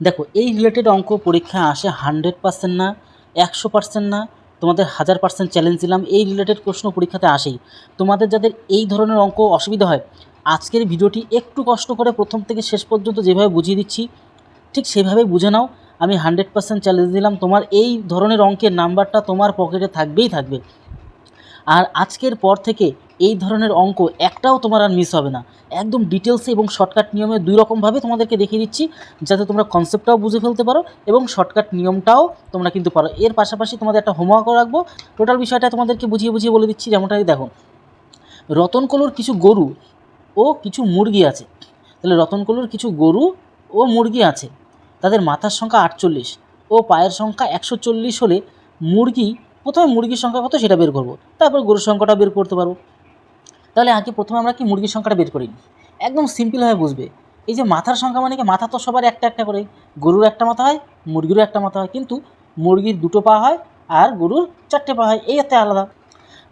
দেখো, এই রিলেটেড অঙ্ক পরীক্ষায় আসে হান্ড্রেড পার্সেন্ট না, একশো পার্সেন্ট না, তোমাদের হাজার পার্সেন্ট চ্যালেঞ্জ দিলাম, এই রিলেটেড প্রশ্ন পরীক্ষাতে আসেই। তোমাদের যাদের এই ধরনের অঙ্ক অসুবিধা হয়, আজকের ভিডিওটি একটু কষ্ট করে প্রথম থেকে শেষ পর্যন্ত যেভাবে বুঝিয়ে দিচ্ছি, ঠিক সেভাবে বুঝে নাও, আমি হান্ড্রেড পার্সেন্ট চ্যালেঞ্জ দিলাম, তোমার এই ধরনের অঙ্কের নাম্বারটা তোমার পকেটে থাকবেই থাকবে। আর আজকের পর থেকে এই ধরনের অঙ্ক একটাও তোমার আর মিস হবে না। একদম ডিটেলসে এবং শর্টকাট নিয়মে দুই রকমভাবে তোমাদেরকে দেখিয়ে দিচ্ছি, যাতে তোমরা কনসেপ্টটাও বুঝে ফেলতে পারো এবং শর্টকাট নিয়মটাও তোমরা কিন্তু পারো। এর পাশাপাশি তোমাদের একটা হোমওয়ার্কও রাখব। টোটাল বিষয়টা তোমাদেরকে বুঝিয়ে বুঝিয়ে বলে দিচ্ছি যেমনটাই দেখো। রতনকলুর কিছু গরু ও কিছু মুরগি আছে। তাহলে রতনকলুর কিছু গরু ও মুরগি আছে। তাদের মাথার সংখ্যা আটচল্লিশ। ও পায়ের সংখ্যা একশো চল্লিশ হলে মুরগি, প্রথমে মুরগির সংখ্যা কত সেটা বের করব। তারপর গরুর সংখ্যাটা বের করতে পারব। তাহলে আগে প্রথমে আমরা কি মুরগির সংখ্যাটা বের করি? একদম সিম্পলভাবে বুঝবে। এই যে মাথার সংখ্যা মানে কি? মাথা তো সবার একটা একটা করে। গরুর একটা মাথা হয়, মুরগিরও একটা মাথা হয়। কিন্তু মুরগির দুটো পা হয় আর গরুর চারটে পা হয়। এই একটা আলাদা।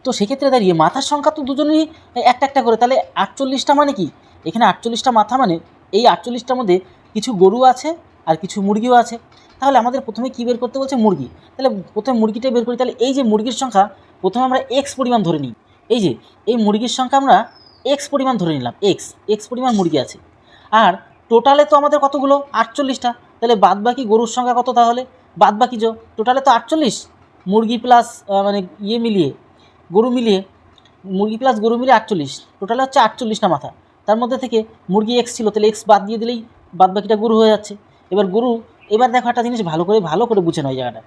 তো সেক্ষেত্রে দাঁড়িয়ে মাথার সংখ্যা তো দুজনেরই একটা একটা করে। তাহলে আটচল্লিশটা মানে কি? এখানে আটচল্লিশটা মাথা মানে এই আটচল্লিশটার মধ্যে কিছু গরু আছে আর কিছু মুরগিও আছে। তাহলে আমাদের প্রথমে কী বের করতে বলছে? মুরগি। তাহলে প্রথমে মুরগিটা বের করি। তাহলে এই যে মুরগির সংখ্যা, প্রথমে আমরা এক্স পরিমাণ ধরে নিই। এই যে, এই মুরগির সংখ্যা আমরা এক্স পরিমাণ ধরে নিলাম এক্স এক্স পরিমাণ মুরগি আছে। আর টোটালে তো আমাদের কতগুলো? আটচল্লিশটা। তাহলে বাদ বাকি গরুর সংখ্যা কত তাহলে? বাদ বাকি যো টোটালে তো আটচল্লিশ। মুরগি প্লাস মানে ইয়ে মিলিয়ে, গরু মিলিয়ে, মুরগি প্লাস গরু মিলিয়ে আটচল্লিশ। টোটালে হচ্ছে আটচল্লিশটা মাথা। তার মধ্যে থেকে মুরগি এক্স ছিল, তাহলে এক্স বাদ দিয়ে দিলেই বাদ বাকিটা গরু হয়ে যাচ্ছে। এবার গরু, এবার দেখো একটা জিনিস ভালো করে ভালো করে বুঝে নয় জায়গাটা।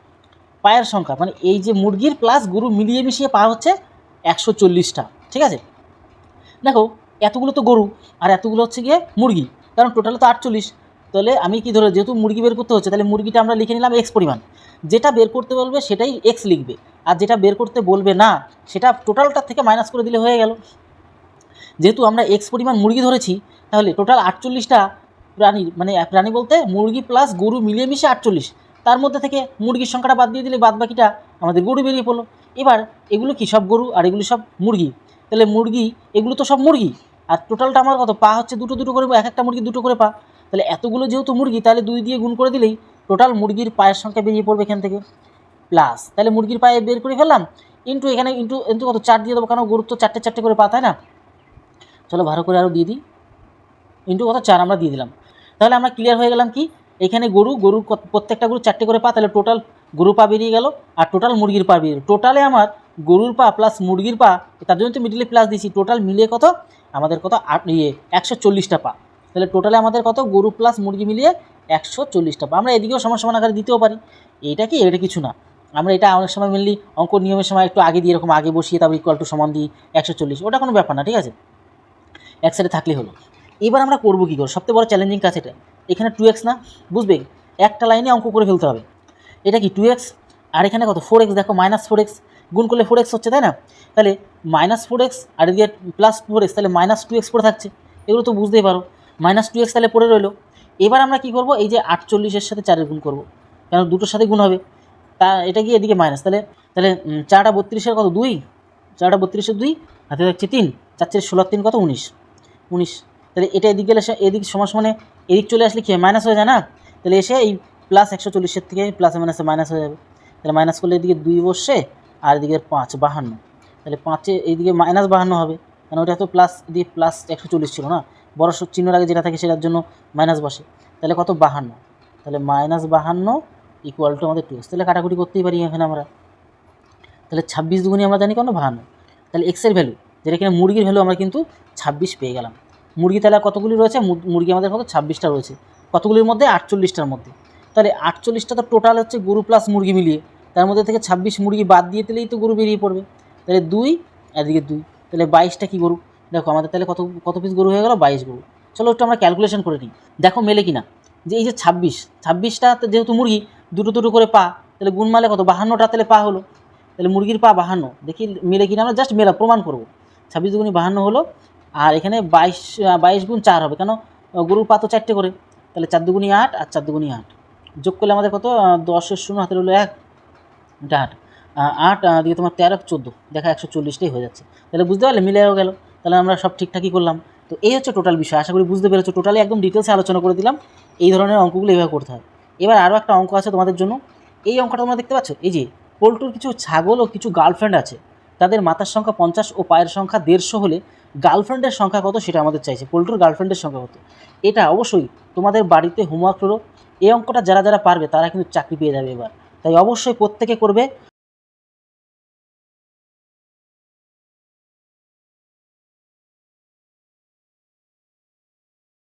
পায়ের সংখ্যা মানে এই যে মুরগির প্লাস গরু মিলিয়ে মিশিয়ে পা হচ্ছে একশো চল্লিশটা, ঠিক আছে? দেখো, এতগুলো তো গরু, আর এতগুলো হচ্ছে গিয়ে মুরগি, কারণ টোটাল তো আটচল্লিশ। তাহলে আমি কি ধরে, যেহেতু মুরগি বের করতে হচ্ছে, তাহলে মুরগিটা আমরা লিখে নিলাম এক্স পরিমাণ। যেটা বের করতে বলবে, সেটাই এক্স লিখবে। আর যেটা বের করতে বলবে না, সেটা টোটালটার থেকে মাইনাস করে দিলে হয়ে গেল। যেহেতু আমরা এক্স পরিমাণ মুরগি ধরেছি, তাহলে টোটাল আটচল্লিশটা প্রাণী মানে প্রাণী বলতে মুরগি প্লাস গরু মিলিয়ে মিশে আটচল্লিশ। তার মধ্যে থেকে মুরগির সংখ্যাটা বাদ দিয়ে দিলে বাদ বাকিটা আমাদের গরু বেরিয়ে পড়ল। এবার এগুলো কি সব গরু আর এগুলো সব মুরগি? তাহলে মুরগি, এগুলো তো সব মুরগি। আর টোটালটা আমার কত? পা হচ্ছে দুটো দুটো করে, এক একটা মুরগি দুটো করে পা। তাহলে এতগুলো যেহেতু মুরগি, তাহলে দুই দিয়ে গুণ করে দিলেই টোটাল মুরগির পায়ের সংখ্যা বেরিয়ে পড়বে এখান থেকে। প্লাস তাহলে মুরগির পায়ে বের করে ফেললাম। ইন্টু এখানে ইন্টু ইন্টু কত? চার দিয়ে দেবো কারণ গরুর তো চারটে চারটে করে পা, তাই না? চলো ভালো করে আরও দিয়ে দিই। ইন্টু কত? চার আমরা দিয়ে দিলাম। তাহলে আমরা ক্লিয়ার হয়ে গেলাম কি? এখানে গরু কত- প্রত্যেকটা গরু চারটে করে পা, তাহলে টোটাল গরু পা বেরিয়ে গেল আর টোটাল মুরগির পা বেরিয়ে টোটালে আমার গরুর পা প্লাস মুরগির পা তার জন্য তো মিডিলে প্লাস দিয়েছি। টোটাল মিলিয়ে কত? আমাদের কত? আট ইয়ে একশো চল্লিশটা পা। তাহলে টোটালে আমাদের কত? গরু প্লাস মুরগি মিলিয়ে একশো চল্লিশটা পা। আমরা এদিকেও সমান সমান আকারে দিতেও পারি। এইটা কি? এটা কিছু না। আমরা এটা অনেক সময় মেনলি অঙ্ক নিয়মের সময় একটু আগে দিয়ে এরকম আগে বসিয়ে তারপর ইকুয়াল টু সমান দিই, একশো চল্লিশ। ওটা কোনো ব্যাপার না, ঠিক আছে? এক সাইডে থাকলেই হলো। এবার আমরা করব কী করে? সবথেকে বড় চ্যালেঞ্জিং কাজ এটা। এখানে টু এক্স না, বুঝবে? একটা লাইনে অঙ্ক করে ফেলতে হবে। এটা কি টু এক্স আর এখানে কত? ফোর এক্স দেখো মাইনাস ফোর এক্স গুণ করলে ফোর এক্স হচ্ছে, তাই না? তাহলে মাইনাস ফোর এক্স আর এদিকে প্লাস ফোর এক্স তাহলে মাইনাস টু এক্স পড়ে থাকছে। এগুলো তো বুঝতেই পারো। মাইনাস টু এক্স তাহলে পড়ে রইল। এবার আমরা কী করব? এই যে আটচল্লিশের সাথে চারের গুণ করব। কেন দুটোর সাথে গুণ হবে। তা এটা কি এদিকে মাইনাস তাহলে তাহলে চারটা বত্রিশের কত? দুই। চারটা বত্রিশের দুই। হাতে থাকছে তিন। চার চার ষোলোর তিন কত? উনিশ। উনিশ। তাহলে এটা এদিক গেলে এদিক সমান সমানে এদিক চলে আসলে কি মাইনাস হয়ে যায় না? তাহলে এসে এই প্লাস একশো চল্লিশের থেকে প্লাসে মাইনাসে মাইনাস হয়ে যাবে। তাহলে মাইনাস করলে এদিকে দুই বসছে আর এদিকে পাঁচ বাহান্ন। তাহলে পাঁচে এইদিকে মাইনাস বাহান্ন হবে। কারণ ওটা তো প্লাস দিয়ে প্লাস একশো চল্লিশ ছিল না? বড় চিহ্নের আগে যেটা থাকে সেটার জন্য মাইনাস বসে। তাহলে কত? বাহান্ন। তাহলে মাইনাস বাহান্ন ইকুয়াল টু আমাদের টু তাহলে কাটাকুটি করতেই পারি এখানে আমরা। তাহলে ছাব্বিশ দুগুনি আমরা জানি কেন? বাহান্ন। তাহলে এক্সের ভ্যালু যেটা কিনা মুরগির ভ্যালু আমরা কিন্তু ছাব্বিশ পেয়ে গেলাম। মুরগি তাহলে কতগুলি রয়েছে? মুরগি আমাদের কত ছাব্বিশটা রয়েছে। কতগুলির মধ্যে? আটচল্লিশটার মধ্যে। তাহলে আটচল্লিশটা তো টোটাল হচ্ছে গরু প্লাস মুরগি মিলিয়ে। তার মধ্যে থেকে ছাব্বিশ মুরগি বাদ দিয়ে দিলেই তো গরু বেরিয়ে পড়বে। তাহলে দুই, এদিকে দুই। তাহলে বাইশটা কি গরু? দেখো, আমাদের তাহলে কত কত পিস গরু হয়ে গেল? বাইশ গরু। চলো একটু আমরা ক্যালকুলেশন করে নিই। দেখো, মেলে কিনা। যে এই যে ছাব্বিশ ছাব্বিশটা যেহেতু মুরগি, দুটো দুটো করে পা, তাহলে গুণ মালে কত? বাহান্নটা তাহলে পা হলো। তাহলে মুরগির পা বাহান্ন। দেখি মেলে কিনা আমরা জাস্ট মেলা প্রমাণ করব। ছাব্বিশ দুগুণি বাহান্ন হলো আর এখানে বাইশ বাইশ গুণ চার হবে। কেন? গরুর পা তো চারটে করে। তাহলে চার দুগুণি আট আর চার দুগুণি আট। যোগ করলে আমাদের কত? দশের শূন্য হাতে রইল এক। এটা আট। আট দিয়ে তোমার তেরো, চোদ্দ। দেখা একশো চল্লিশটাই হয়ে যাচ্ছে। তাহলে বুঝতে পারলে মিলেও গেল। তাহলে আমরা সব ঠিকঠাকই করলাম। তো এই হচ্ছে টোটাল বিষয়। আশা করি বুঝতে পেরেছ। টোটালি একদম ডিটেলসে আলোচনা করে দিলাম। এই ধরনের অঙ্কগুলো এইভাবে করতে হয়। এবার আরও একটা অঙ্ক আছে তোমাদের জন্য। এই অঙ্কটা তোমরা দেখতে পাচ্ছ? এই যে পল্টুর কিছু ছাগল ও কিছু গার্লফ্রেন্ড আছে। তাদের মাথার সংখ্যা পঞ্চাশ ও পায়ের সংখ্যা দেড়শো হলে গার্লফ্রেন্ডের সংখ্যা কত সেটা আমাদের চাইছে? পোলট্রোর গার্লফ্রেন্ডের সংখ্যা কত? এটা অবশ্যই তোমাদের বাড়িতে হোমওয়ার্ক হলো এই অঙ্কটা যারা যারা পারবে তারা কিন্তু চাকরি পেয়ে যাবে এবার। তাই অবশ্যই প্রত্যেকে করবে।